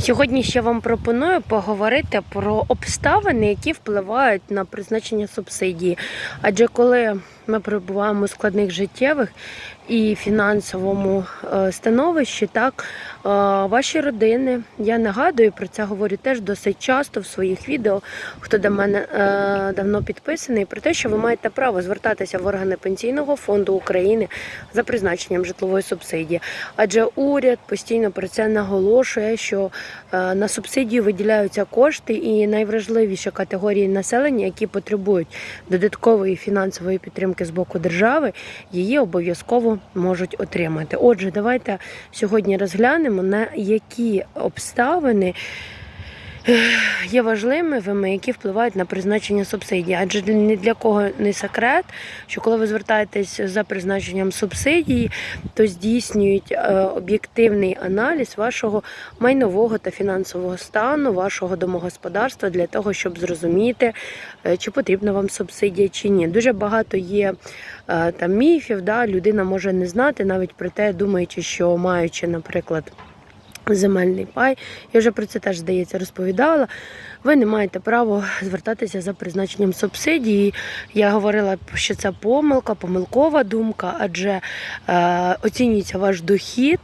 Сьогодні ще вам пропоную поговорити про обставини, які впливають на призначення субсидії. Адже коли ми перебуваємо у складних життєвих і фінансовому е, становищі, так ваші родини, я нагадую про це говорю теж досить часто в своїх відео, хто до мене е, давно підписаний, про те, що ви маєте право звертатися в органи пенсійного фонду України за призначенням житлової субсидії. Адже уряд постійно про це наголошує, що е, на субсидію виділяються кошти, і найвражливіші категорії населення, які потребують додаткової фінансової підтримки з боку держави, її обов'язково можуть отримати. Отже, давайте сьогодні розглянемо на які обставини. Є важливими, які впливають на призначення субсидії, адже ні для кого не секрет, що коли ви звертаєтесь за призначенням субсидії, то здійснюють е, об'єктивний аналіз вашого майнового та фінансового стану, вашого домогосподарства для того, щоб зрозуміти, е, чи потрібна вам субсидія чи ні. Дуже багато є е, там міфів, да, людина може не знати навіть про те, думаючи, що маючи, наприклад. Земельний пай, я вже про це теж здається розповідала. Ви не маєте права звертатися за призначенням субсидії. Я говорила, що це помилка, помилкова думка, адже е, оцінюється ваш дохід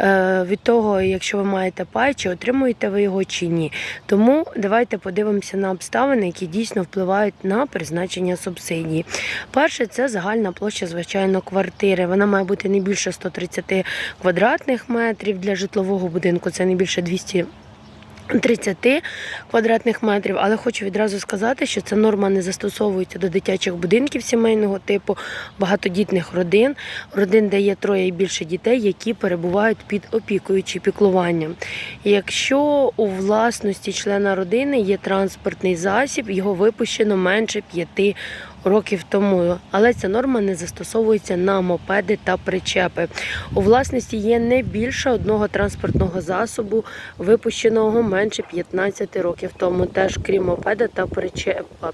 е, від того, якщо ви маєте пай, чи отримуєте ви його чи ні. Тому давайте подивимося на обставини, які дійсно впливають на призначення субсидії. Перше, це загальна площа, звичайно, квартири. Вона має бути не більше 130 квадратних метрів для житлового будинку, це не більше 200 30 квадратних метрів, але хочу відразу сказати, що ця норма не застосовується до дитячих будинків сімейного типу, багатодітних родин, родин, де є троє і більше дітей, які перебувають під опікою чи піклуванням. Якщо у власності члена родини є транспортний засіб, його випущено менше п'яти років тому, але ця норма не застосовується на мопеди та причепи. У власності є не більше одного транспортного засобу, випущеного менше 15 років тому, теж крім мопеда та причепа.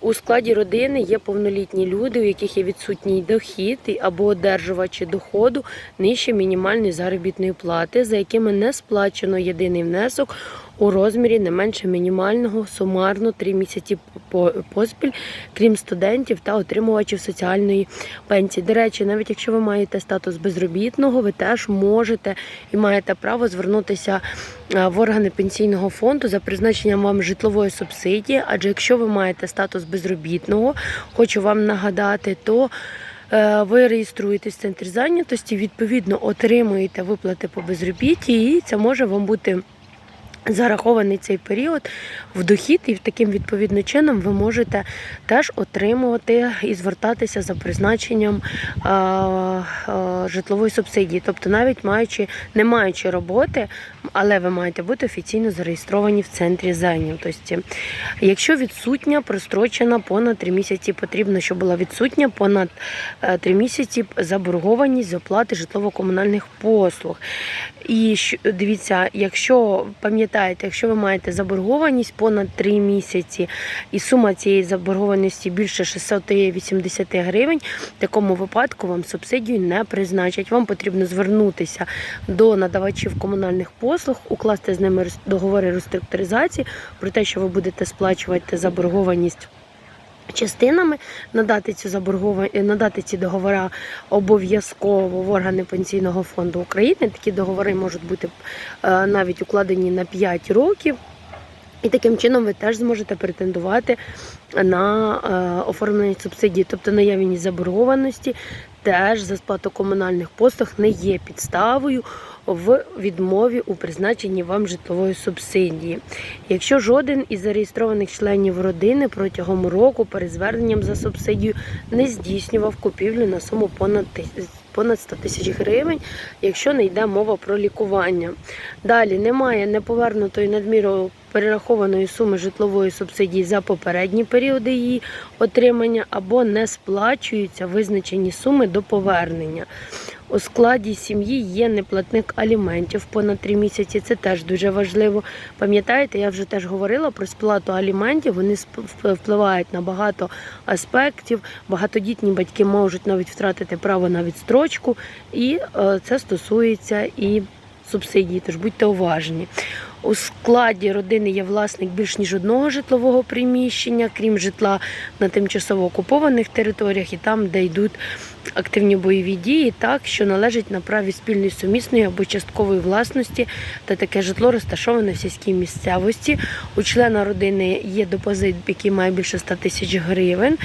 У складі родини є повнолітні люди, у яких є відсутній дохід або одержувачі доходу нижче мінімальної заробітної плати, за якими не сплачено єдиний внесок у розмірі не менше мінімального сумарно 3 місяці по- поспіль, крім студентів та отримувачів соціальної пенсії. До речі, навіть якщо ви маєте статус безробітного, ви теж можете і маєте право звернутися е, в органи пенсійного фонду за призначенням вам житлової субсидії. Адже якщо ви маєте статус безробітного, хочу вам нагадати, то е, ви реєструєтесь в центрі зайнятості, відповідно отримуєте виплати по безробітті, і це може вам бути. Зарахований цей період в дохід, і таким відповідним чином ви можете теж отримувати і звертатися за призначенням а, а, житлової субсидії, тобто навіть маючи, не маючи роботи, але ви маєте бути офіційно зареєстровані в центрі зайнятості. Якщо відсутня прострочена понад 3 місяці, потрібно, щоб була відсутня понад 3 місяці заборгованість з оплати житлово-комунальних послуг. І дивіться, якщо пам'ятаєте, якщо ви маєте заборгованість понад 3 місяці, і сума цієї заборгованості більше 680 гривень, в такому випадку вам субсидію не призначать. Вам потрібно звернутися до надавачів комунальних послуг, укласти з ними договори реструктуризації про те, що ви будете сплачувати заборгованість. Частинами надати цю заборгова... надати ці договори обов'язково в органи пенсійного фонду України. Такі договори можуть бути е, навіть укладені на 5 років. І таким чином ви теж зможете претендувати на е, оформлення субсидії, тобто наявність заборгованості теж за сплату комунальних послуг не є підставою в відмові у призначенні вам житлової субсидії. Якщо жоден із зареєстрованих членів родини протягом року перед зверненням за субсидію не здійснював купівлю на суму понад понад 100 тисяч гривень, якщо не йде мова про лікування. Далі немає неповернутої надміру перерахованої суми житлової субсидії за попередні періоди її отримання або не сплачуються визначені суми до повернення. У складі сім'ї є неплатник аліментів понад 3 місяці. Це теж дуже важливо. Пам'ятаєте, я вже теж говорила про сплату аліментів. Вони впливають на багато аспектів. Багатодітні батьки можуть навіть втратити право на відстрочку, і е, це стосується і субсидії, тож будьте уважні. У складі родини є власник більш ніж одного житлового приміщення, крім житла на тимчасово окупованих територіях і там, де йдуть активні бойові дії, так що належить на праві спільної сумісної або часткової власності, та таке житло розташоване в сільській місцевості. У члена родини є депозит, який має більше 100 тисяч гривень.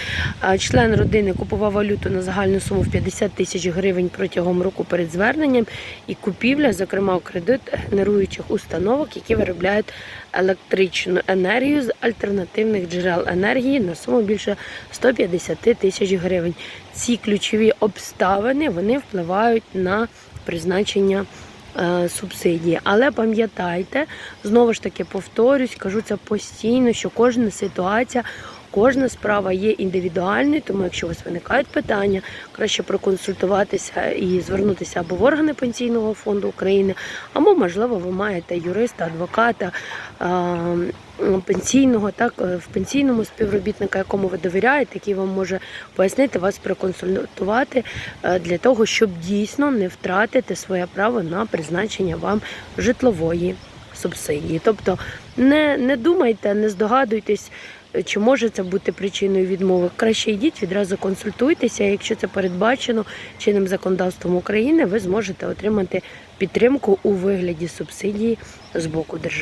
Член родини купував валюту на загальну суму в 50 тисяч гривень протягом року перед зверненням і купівля, зокрема, у кредит генеруючих установок, які виробляють електричну енергію з альтернативних джерел енергії на суму більше 150 тисяч гривень. Ці ключові обставини вони впливають на призначення е, субсидії. Але пам'ятайте, знову ж таки повторюсь, кажу це постійно, що кожна ситуація. Кожна справа є індивідуальною, тому якщо у вас виникають питання, краще проконсультуватися і звернутися або в органи пенсійного фонду України, або, можливо, ви маєте юриста, адвоката пенсійного, так е, в пенсійному співробітника, якому ви довіряєте, який вам може пояснити вас, проконсультувати е, для того, щоб дійсно не втратити своє право на призначення вам житлової субсидії. Тобто не, не думайте, не здогадуйтесь. Чи може це бути причиною відмови? Краще йдіть відразу консультуйтеся. Якщо це передбачено чинним законодавством України, ви зможете отримати підтримку у вигляді субсидії з боку держави.